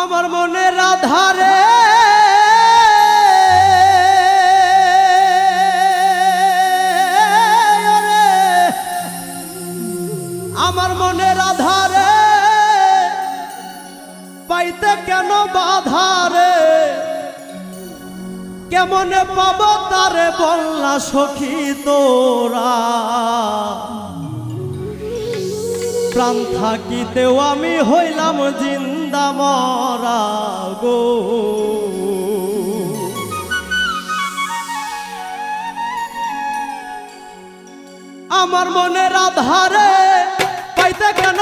আমার মনের আধারে ওরে, আমার মনের আধারে পাইতে কেন বাধারে কেমনে পাব তারে বললা সখী তোরা? প্রাণ থাকিতেও আমি হইলাম জিন্দা। মরা গো। আমার মনের আধারে পাইতে কেন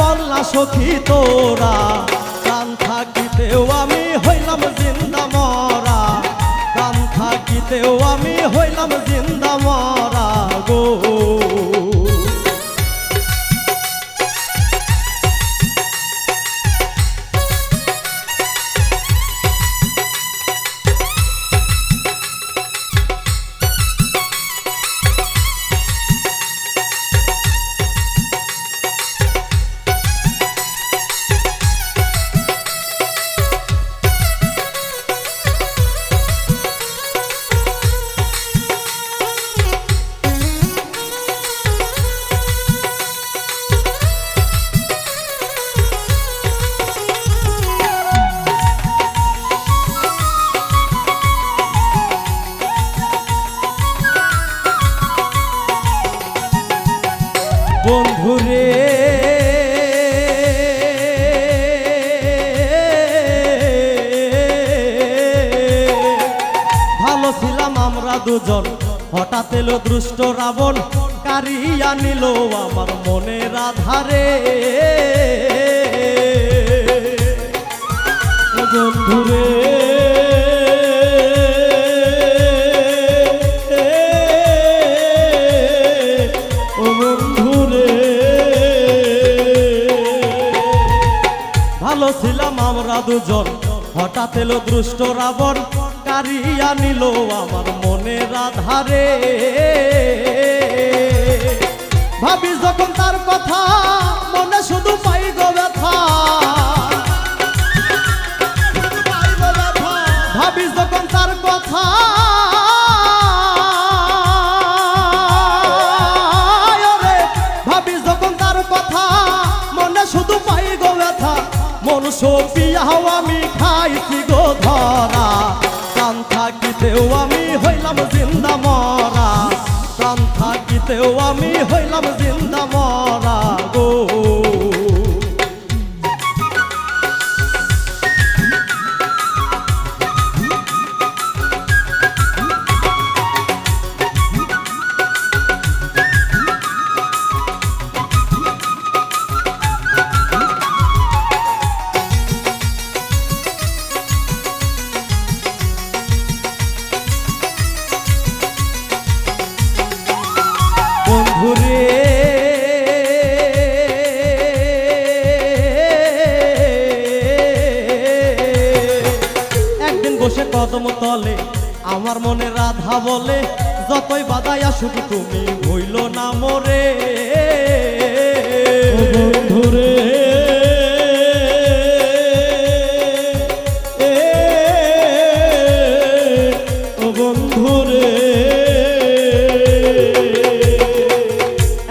বললা, সখী তোরা, প্রাণ থাকিতেও আমি হইলাম জিন্দা মরা। প্রাণ থাকিতেও আমি হইলাম জিন্দা মরা। বন্ধুরে ভালো ছিলাম আমরা দুজন। হঠাৎ এলো দুষ্ট রাবণ কারিয়া নিল আমার মনের আধারে। বন্ধুরে দুজন। হঠাৎ এলো দুষ্ট রাবণ কারিয়া নিল আমার মনের আধারে। ভাবি যখন তার কথা, মনে শুধু পাই গো ব্যথা। ভাবি যখন তার কথা মন সপিয়াও আমি খাইছি গো ধরা? প্রাণ থাকিতেও আমি হইলাম জিন্দা মরা। প্রাণ থাকিতেও আমি হইলাম জিন্দা মরা। বসে কদম তলে আমার মনে রাধা বলে যতই বাদাই আসুক তুমি হইল না মোরে। বন্ধুরে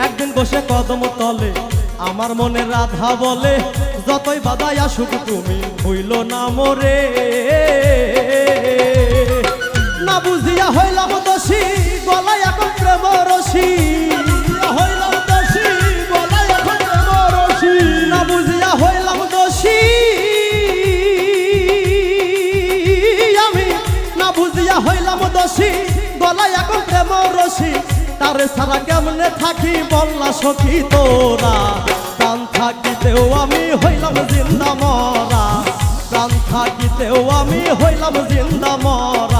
একদিন বসে কদম তলে আমার মনে রাধা বলে যতই বাধাই আসুক তুমি হইল না মোরে। না বুঝিয়া হইলাম দোষী গলায় এখন প্রেম রসি। হইলাম দোষী গলায় এখন প্রেম রসি। না বুঝিয়া হইলাম দোষী আমি না বুঝিয়া হইলাম দোষী গলায় এখন প্রেম রসি। তারে সারা কেমনে থাকি বললা সখী তোরা। প্রাণ থাকিতেও আমি হইলাম জিন্দা মরা। প্রাণ থাকিতেও আমি হইলাম জিন্দা মরা।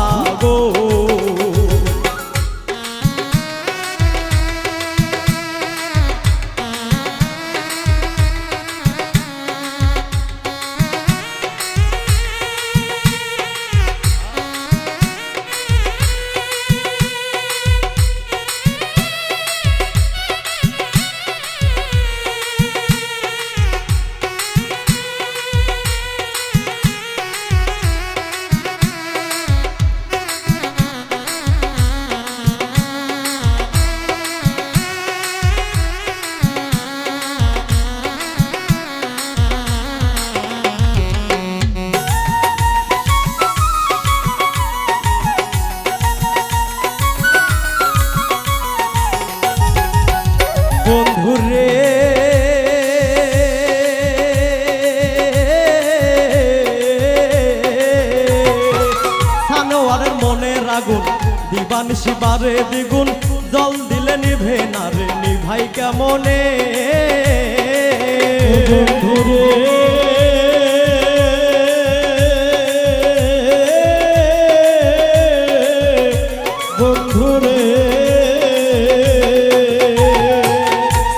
আগুন। দিবান শিবারে দ্বিগুণ। জল দিলে নিভে না রে নিভাই কেমনে?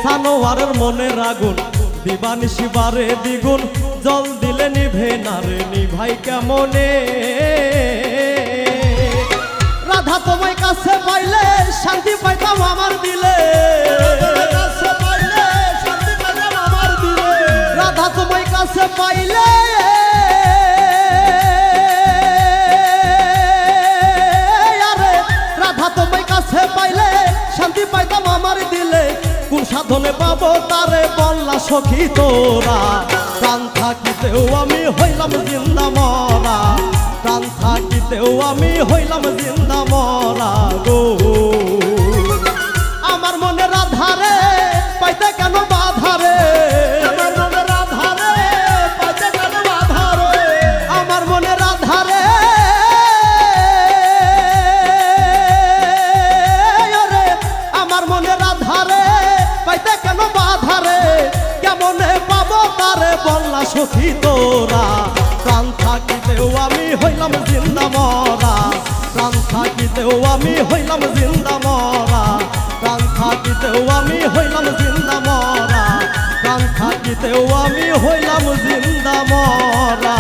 সানোয়ারের দিবান শিবারে দ্বিগুণ। জল দিলে নিভে না রে নিভাই কেমনে? রাধা তোমায় কাছে পাইলে শান্তি পাইতাম আমার দিলে। রাধা তোমায় কাছে পাইলে রাধা তোমায় কাছে পাইলে শান্তি পাইতাম আমার দিলে। কোন সাধনে পাবো তারে বললা সখী তোরা। প্রাণ থাকিতেও আমি হইলাম জিন্দা মরা। প্রাণ থাকিতেও আমি হইলাম জিন্দা মরা গো। আমার মনে রাধারে পাইতে কেন বাধারে আমার মনে রাধারে পাইতে কেন আধারে আমার মনে রাধারে আমার মনে রাধারে পাইতে কেন বাধারে কেমনে পাবো তারে বললা সখী তোরা? হইলাম জিন্দা মরা। প্রাণ থাকিতেও আমি হইলাম জিন্দা মরা। প্রাণ থাকিতেও আমি হইলাম জিন্দা মরা। প্রাণ থাকিতেও আমি হইলাম জিন্দা মরা।